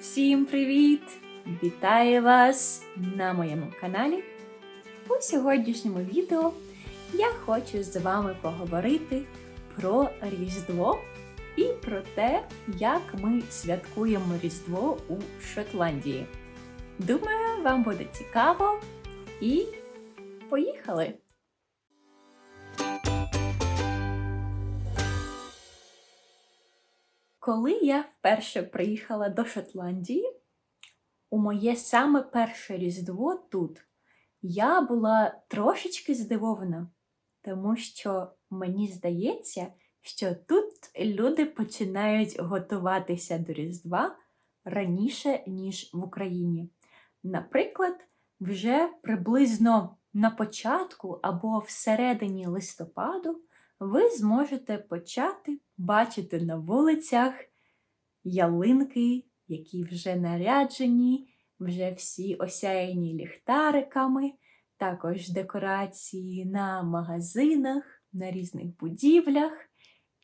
Всім привіт! Вітаю вас на моєму каналі. У сьогоднішньому відео я хочу з вами поговорити про Різдво і про те, як ми святкуємо Різдво у Шотландії. Думаю, вам буде цікаво і поїхали! Коли я вперше приїхала до Шотландії, у моє саме перше Різдво тут я була трошечки здивована, тому що мені здається, що тут люди починають готуватися до Різдва раніше, ніж в Україні. Наприклад, вже приблизно на початку або всередині листопаду ви зможете почати бачити на вулицях ялинки, які вже наряджені, вже всі осяяні ліхтариками, також декорації на магазинах, на різних будівлях.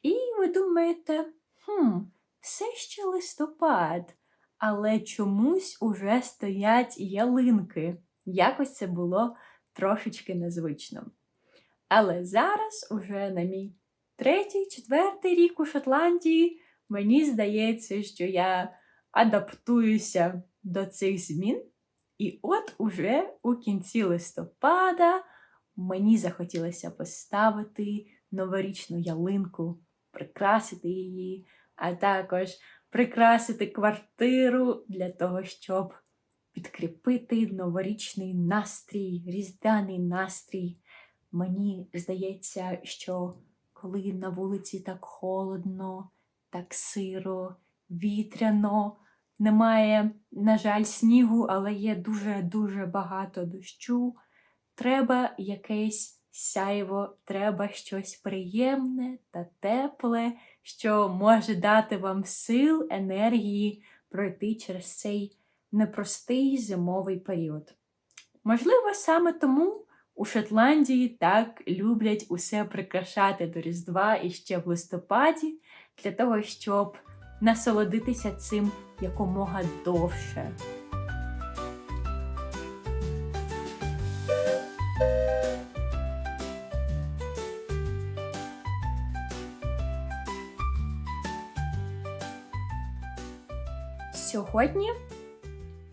І ви думаєте, хм, все ще листопад, але чомусь уже стоять ялинки. Якось це було трошечки незвично. Але зараз, уже на мій третій, четвертий рік у Шотландії, мені здається, що я адаптуюся до цих змін. І от уже у кінці листопада мені захотілося поставити новорічну ялинку, прикрасити її, а також прикрасити квартиру для того, щоб підкріпити новорічний настрій, різдвяний настрій. Мені здається, що коли на вулиці так холодно, так сиро, вітряно, немає, на жаль, снігу, але є дуже-дуже багато дощу, треба якесь сяйво, треба щось приємне та тепле, що може дати вам сил, енергії пройти через цей непростий зимовий період. Можливо, саме тому. У Шотландії так люблять усе прикрашати до Різдва і ще в листопаді, для того, щоб насолодитися цим якомога довше. Сьогодні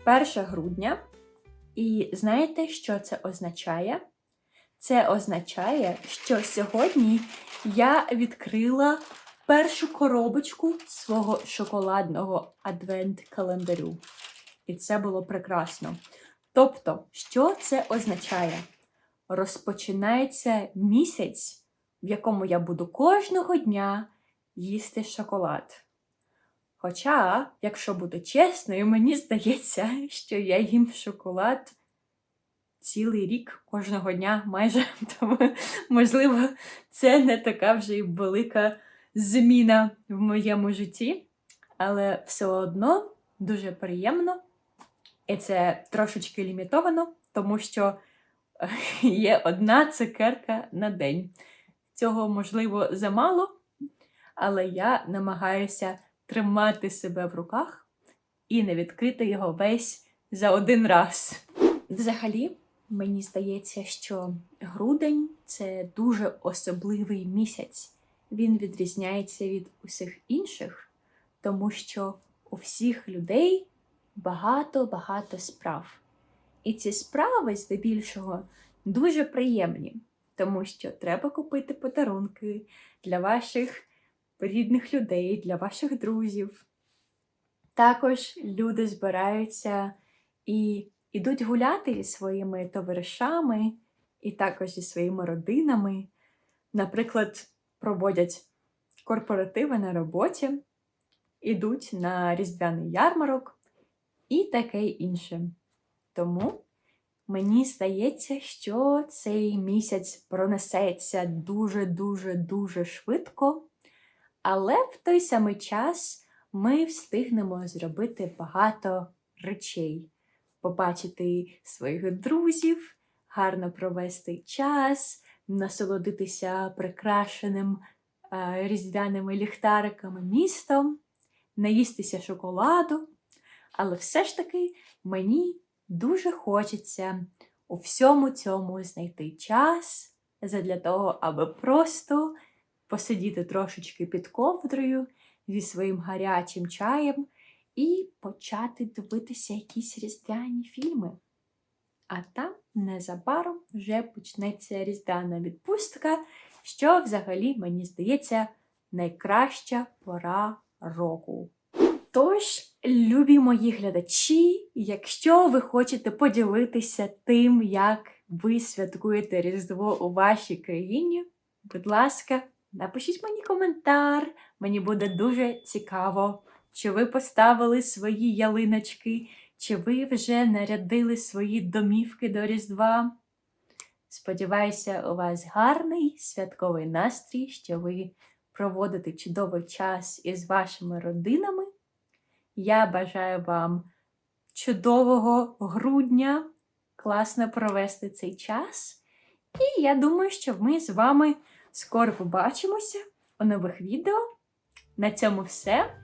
1 грудня. І знаєте, що це означає? Це означає, що сьогодні я відкрила першу коробочку свого шоколадного адвент-календарю. І це було прекрасно. Тобто, що це означає? Розпочинається місяць, в якому я буду кожного дня їсти шоколад. Хоча, якщо буду чесною, мені здається, що я їм шоколад цілий рік кожного дня майже. Тому, можливо, це не така вже й велика зміна в моєму житті, але все одно дуже приємно. І це трошечки лімітовано, тому що є одна цукерка на день. Цього, можливо, замало, але я намагаюся тримати себе в руках і не відкрити його весь за один раз. Взагалі, мені здається, що грудень це дуже особливий місяць. Він відрізняється від усіх інших, тому що у всіх людей багато-багато справ. І ці справи, здебільшого, дуже приємні, тому що треба купити подарунки для ваших рідних людей, для ваших друзів. Також люди збираються і йдуть гуляти зі своїми товаришами, і також зі своїми родинами. Наприклад, проводять корпоративи на роботі, ідуть на різдвяний ярмарок і таке інше. Тому мені здається, що цей місяць пронесеться дуже-дуже дуже швидко. Але в той самий час ми встигнемо зробити багато речей, побачити своїх друзів, гарно провести час, насолодитися прикрашеним е, різдвяними ліхтариками містом, наїстися шоколаду, Але все ж таки мені дуже хочеться у всьому цьому знайти час задля того, аби просто посидіти трошечки під ковдрою зі своїм гарячим чаєм і почати дивитися якісь різдвяні фільми. А там незабаром вже почнеться різдвяна відпустка, що взагалі, мені здається, найкраща пора року. Тож, любі мої глядачі, якщо ви хочете поділитися тим, як ви святкуєте Різдво у вашій країні, будь ласка, напишіть мені коментар. Мені буде дуже цікаво, чи ви поставили свої ялиночки, чи ви вже нарядили свої домівки до Різдва. Сподіваюся, у вас гарний святковий настрій, що ви проводите чудовий час із вашими родинами. Я бажаю вам чудового грудня, класно провести цей час. І я думаю, що ми з вами скоро побачимося у нових відео. На цьому все.